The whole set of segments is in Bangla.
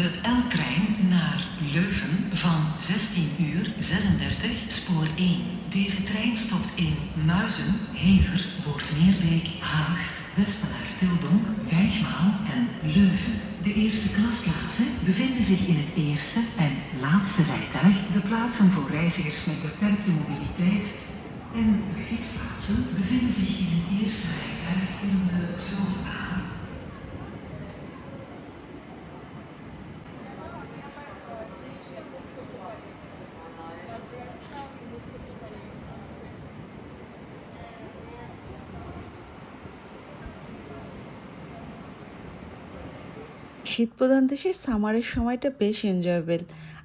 de L-trein naar Leuven van 16 uur 36 spoor 1. Deze trein stopt in Muizen, Hever, Boortmeerbeek, Haagt, Wespelaar, Tildonk, Wijgmaal en Leuven. De eerste klasplaatsen bevinden zich in het eerste en laatste rijtuig. De plaatsen voor reizigers met beperkte mobiliteit en de fietsplaatsen bevinden zich in het eerste rijtuig in de zone শীতপ্রধান দেশের সামারের সময়টা বেশ এনজয়েবল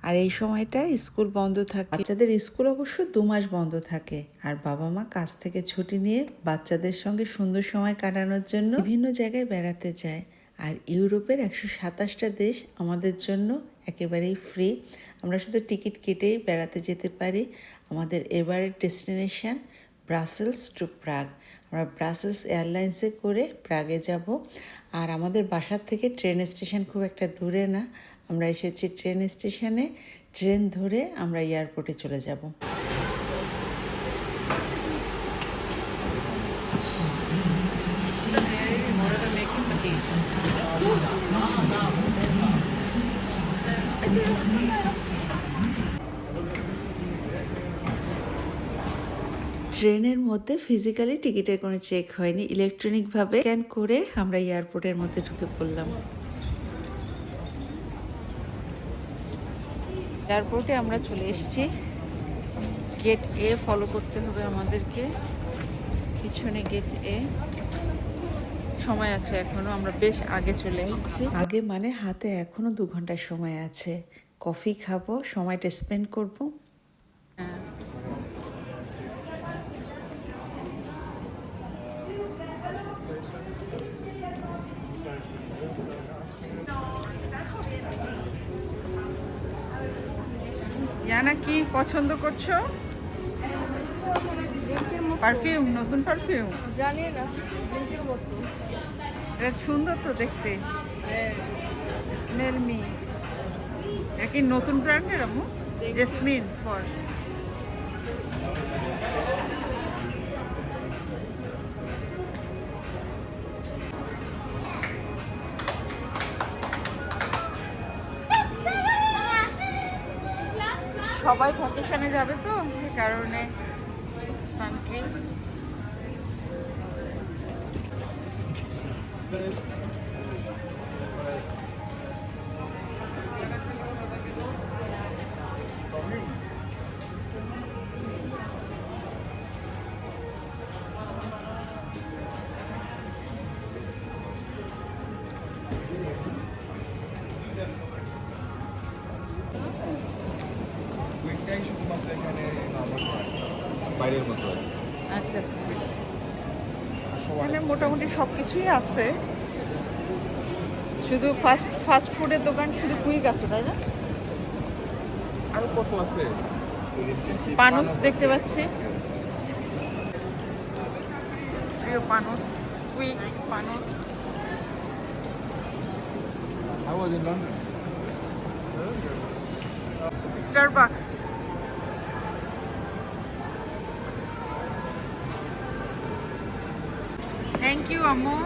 আর এই সময়টা স্কুল বন্ধ থাকে। বাচ্চাদের স্কুল অবশ্য দু মাস বন্ধ থাকে। আর বাবা মা কাজ থেকে ছুটি নিয়ে বাচ্চাদের সঙ্গে সুন্দর সময় কাটানোর জন্য বিভিন্ন জায়গায় বেড়াতে যায়। আর ইউরোপের একশো সাতাশটা দেশ আমাদের জন্য একেবারেই ফ্রি আমরা শুধু টিকিট কেটেই বেড়াতে যেতে পারি। আমাদের এবারের ডেস্টিনেশন ব্রাসেলস টু প্রাগ আমরা ব্রাসেলস এয়ারলাইন্সে করে প্রাগে যাব। আর আমাদের বাসার থেকে ট্রেন স্টেশন খুব একটা দূরে না। আমরা এসেছি ট্রেন স্টেশনে ট্রেন ধরে আমরা এয়ারপোর্টে চলে যাব। ট্রেনের মধ্যে ফিজিক্যালি টিকিটের কোনো চেক হয়নি। ইলেকট্রনিকভাবে স্ক্যান করে আমরা এয়ারপোর্টের মধ্যে ঢুকে পড়লাম। এয়ারপোর্টে আমরা চলে এসেছি। গেট এ ফলো করতে হবে আমাদেরকে। পিছনে গেট এ সময় আছে এখনও আমরা বেশ আগে চলে এসেছি। আগে মানে হাতে এখনও দু ঘণ্টা সময় আছে। কফি খাব সময়টা স্পেন্ড করব। ইয়ানা কি পছন্দ করছ? পারফিউম নতুন পারফিউম জানি না এটা সুন্দর তো দেখতে। স্মেল মি এটা কি নতুন ব্র্যান্ডের আমু জেসমিন ফর সবাই ভ্যাকেশনে যাবে তো সে কারণে সানক্রিম। বাইরের মতো। আচ্ছা আচ্ছা। এখানে মোটামুটি সব কিছুই আছে। শুধু ফাস্ট ফাস্ট ফুডের দোকান শুধু কুইক আছে তাই না? আরও কত আছে? পানুস দেখতে পাচ্ছি। পানুস কুইক পানুস। How was in London? Starbucks thank you আম্মু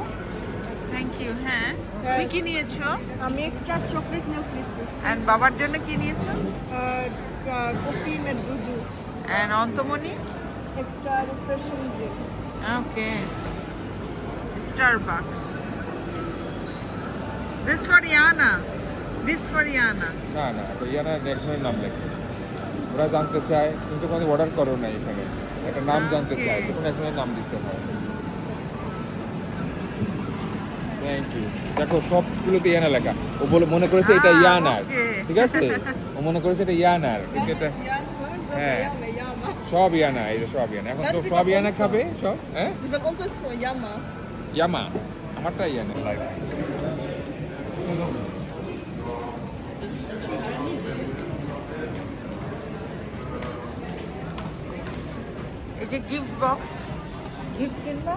থ্যাংক ইউ হ্যাঁ। তুমি কি নিয়েছো? আমি একটা চকলেট মিল্ক নিছি অ্যান্ড বাবার জন্য কি নিয়েছো? কফি না দুধু। অ্যান্ড অন্তমণি? একটা refreshing drink Okay. Starbucks. This for Yana. This for Yana. না না তো ইয়ানা একজনের নাম লেখে। ওরা জানতে চায় তুমি তো কোনো অর্ডার করো না এখানে। একটা নাম জানতে. চায় তখন একজনের নাম দিতে হয়। থ্যাংক ইউ দেখো সবগুলোতে ইয়ানা লেখা ও বলে মনে করেছে এটা ইয়ানার। ঠিক আছে? ও মনে করেছে এটা ইয়ানার। কিন্তু এটা হ্যাঁ। সব ইয়ানা এটা সব ইয়ানা। এখন তো সব ইয়ানা খাবে? সব? হ্যাঁ. ইয়ামা আমারটা ইয়ানা। এই যে গিফট বক্স গিফট কিনবা?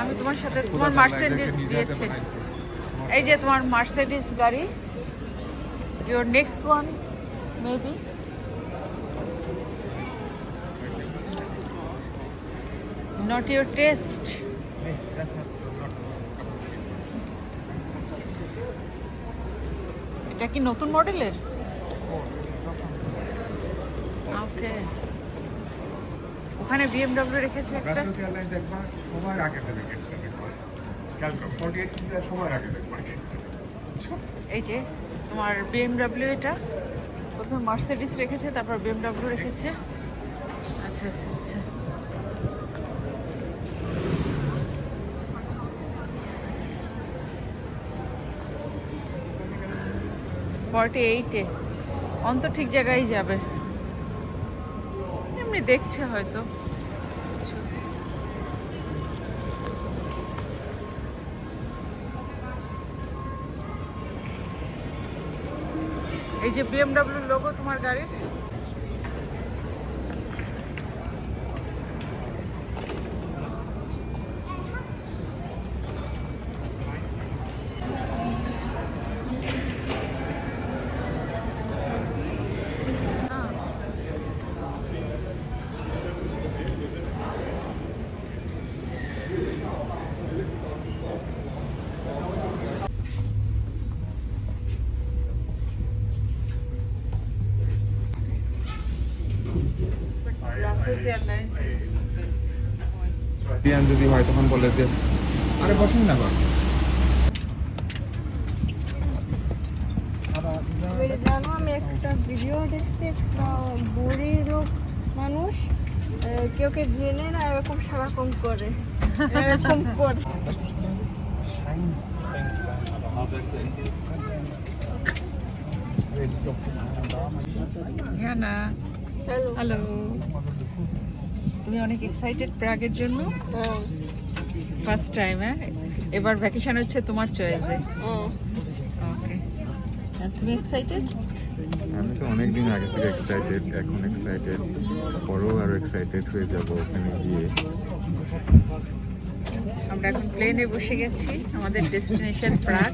আমি তোমার সাথে তোমার মার্সেডিস দিয়েছে। এই যে তোমার মার্সেডিস গাড়ি। Your next one maybe not your test এটা কি নতুন মডেলের ওকে ওখানে বিএমডব্লিউ রেখেছে একটা। সবার আগে সবার আগে এই যে তোমার বিএমডব্লিউ এটা প্রথমে মার্সিডিস রেখেছে তারপর বিএমডব্লিউ রেখেছে। আচ্ছা আচ্ছা আচ্ছা। ফর্টি এইটে অন্ত ঠিক জায়গায় যাবে। এমনি দেখছে হয়তো। এই যে বিএমডব্লিউ লোগো তোমার গাড়ির? দিয়ান যদি হয় তখন বলে যে আরে বসেন না ওই জানো আমি একটা ভিডিও দেখছি একটা বুড়ি লোক মানুষ কেউ কে জেনে না। এরকম সারাক্ষণ করে এরকম করে ইয়ানা হ্যালো হ্যালো তুমি অনেক এক্সাইটেড প্রাগের জন্য? ফার্স্ট টাইম হ্যাঁ? এবার ভ্যাকেশন হচ্ছে তোমার চয়েসে ওকে তুমি এক্সাইটেড আমি তো অনেক দিন আগে থেকে এক্সাইটেড এখন এক্সাইটেড পরেও আরও এক্সাইটেড হয়ে যাব ওখানে গিয়ে। আমরা এখন প্লেনে বসে গেছি আমাদের destination Prague.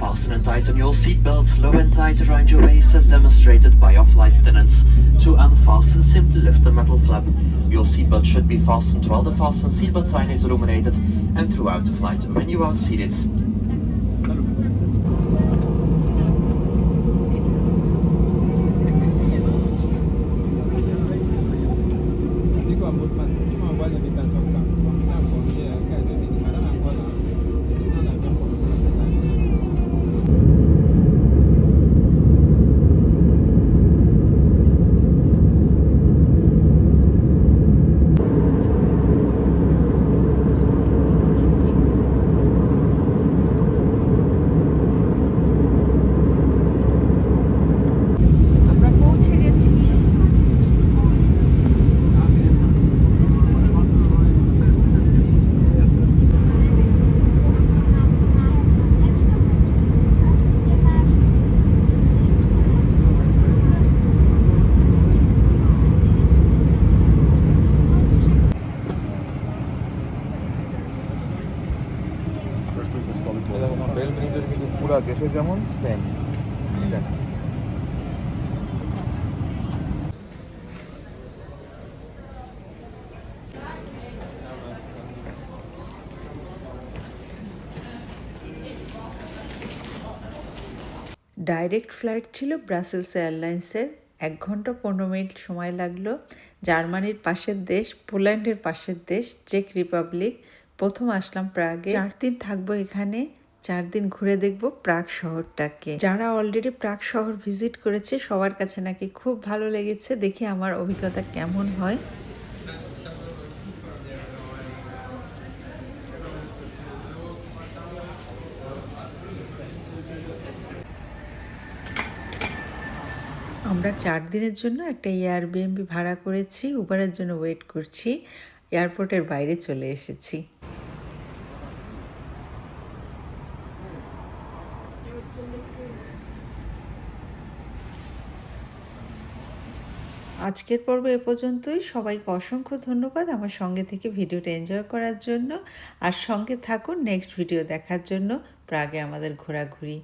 Fasten and tighten your seatbelts low and tight around your waist as demonstrated by your flight attendants. To unfasten, simply lift the metal flap. Your seatbelt should be fastened while the fasten seatbelt sign is illuminated and throughout the flight when you are seated. পুরো যেমন সেম ডাইরেক্ট ফ্লাইট ছিল ব্রাসেলস এয়ারলাইন্সের এক ঘণ্টা পনেরো মিনিট সময় লাগল। জার্মানির পাশের দেশ, পোল্যান্ডের পাশের দেশ চেক রিপাবলিক প্রথম আসলাম প্রাগে। চার দিন থাকব এখানে। চার দিন ঘুরে দেখব প্রাগ শহরটাকে। যারা অলরেডি প্রাগ শহর ভিজিট করেছে, সবার কাছে নাকি খুব ভালো লেগেছে। দেখি আমার অভিজ্ঞতা কেমন হয়। আমরা চার দিনের জন্য একটা এয়ারবিএনবি ভাড়া করেছি উবারের জন্য ওয়েট করছি এয়ারপোর্টের বাইরে চলে এসেছি। আজকের পর্ব এ পর্যন্তই। সবাইকে অসংখ্য ধন্যবাদ আমার সঙ্গে থেকে ভিডিওটা এনজয় করার জন্য। আর সঙ্গে থাকুন নেক্সট ভিডিও দেখার জন্য। প্রাগে আমাদের ঘোরাঘুরি।